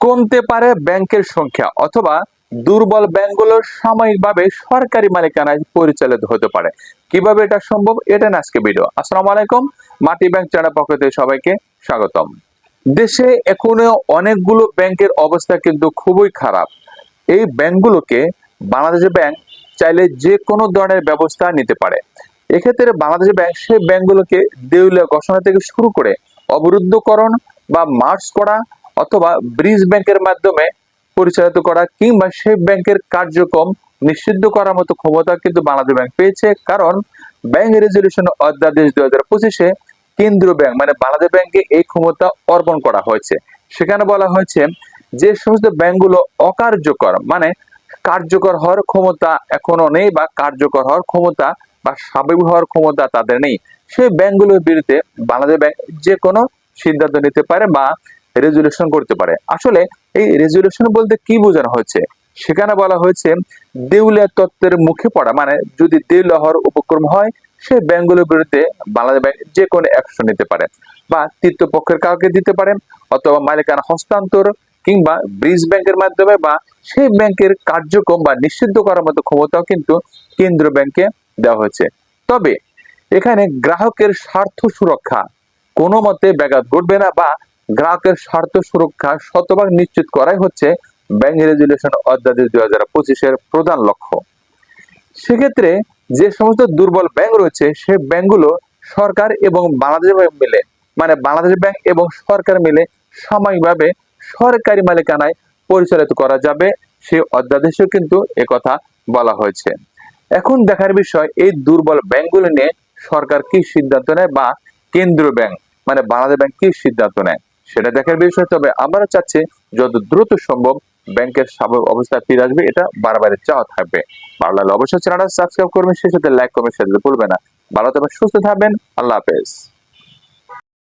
কমতে পারে ব্যাংকের সংখ্যা অথবা দুর্বল ব্যাংকগুলো সাময়িকভাবে সরকারি মালিকানায় পরিচালিত হতে পারে। কীভাবে এটা সম্ভব? এটা না আজকে ভিডিও আসসালামু আলাইকুম। মাটি ব্যাংক চ্যানেল পক্ষ থেকে সবাইকে স্বাগতম। দেশে এখনও অনেকগুলো ব্যাংকের অবস্থা কিন্তু খুবই খারাপ। এই ব্যাংকগুলোকে বাংলাদেশ ব্যাংক চাইলে যে কোনো ধরনের ব্যবস্থা নিতে পারে। এক্ষেত্রে বাংলাদেশ ব্যাংক সেই ব্যাংকগুলোকে দেউলিয়া ঘোষণা থেকে শুরু করে অবরুদ্ধকরণ বা মার্চ করা অথবা ব্রিজ ব্যাংকের মাধ্যমে পরিচালিত করা কিংবা সেই ব্যাংকের কার্যক্রম নিষিদ্ধ করার মতো ক্ষমতা কিন্তু বাংলাদেশ ব্যাংক পেয়েছে। কারণ ব্যাংক রেজলিউশন অধ্যাদেশ দুই হাজার পঁচিশে কেন্দ্রীয় ব্যাংক মানে বাংলাদেশ ব্যাংকে এই ক্ষমতা অর্পণ করা হয়েছে। সেখানে বলা হয়েছে যে সমস্ত ব্যাংকগুলো অকার্যকর মানে কার্যকর হওয়ার ক্ষমতা এখনও নেই বা কার্যকর হওয়ার ক্ষমতা বা স্বাভাবিক হওয়ার ক্ষমতা তাদের নেই। সেই ব্যাংকগুলোর বিরুদ্ধে বাংলাদেশ ব্যাংক যে কোনো সিদ্ধান্ত নিতে পারে বা রেজুলেশন করতে পারে। আসলে এই রেজুলেশন বলতে কি বোঝানো হয়েছে? সেখানে বলা হয়েছে, দেউলিয়া তত্ত্বের মুখে পড়া মানে যদি দেউলিয়া হওয়ার উপক্রম হয় সেই ব্যাংকগুলোর বিরুদ্ধে বাংলাদেশ ব্যাংক যে কোনো অ্যাকশন নিতে পারে বা তৃতীয় পক্ষের কাউকে দিতে পারে অথবা মালিকানা হস্তান্তর কিংবা ব্রিজ ব্যাংকের মাধ্যমে বা সেই ব্যাংকের কার্যক্রম বা নিষিদ্ধ করার মতো ক্ষমতাও কিন্তু কেন্দ্রীয় ব্যাংকে দেওয়া হয়েছে। তবে এখানে গ্রাহকের স্বার্থ সুরক্ষা কোনো মতে ব্যাঘাত ঘটবে না বা গ্রাহকের স্বার্থ সুরক্ষা শতভাগ নিশ্চিত করাই হচ্ছে ব্যাংক রেজুলেশন অধ্যাদেশ দুই হাজার পঁচিশের প্রধান লক্ষ্য। সেক্ষেত্রে যে সমস্ত দুর্বল ব্যাংক রয়েছে সেই ব্যাংকগুলো সরকার এবং বাংলাদেশ ব্যাংক মিলে মানে বাংলাদেশ ব্যাংক এবং সরকার মিলে সাময়িকভাবে সরকারি মালিকানায় পরিচালিত করা যাবে, সে অধ্যাদেশেও কিন্তু একথা বলা হয়েছে। এখন দেখার বিষয়, এই দুর্বল ব্যাংকগুলো নিয়ে সরকার কি সিদ্ধান্ত নেয় বা কেন্দ্রীয় ব্যাংক মানে বাংলাদেশ ব্যাংক কি সিদ্ধান্ত নেয়? সেটা দেখার বিষয় তবে আমরা চাচ্ছি যত দ্রুত সম্ভব ব্যাংকের স্বাভাবিক অবস্থা ফিরে আসবে, এটা বারবার চাওয়া থাকবে। ভালো লাগলে অবশ্যই চ্যানেলটা সাবস্ক্রাইব করবেন, সেই সাথে লাইক করবেন সেটা ভুলবে না। ভালো থাকবেন, সুস্থ থাকবেন, আল্লাহ হাফেজ।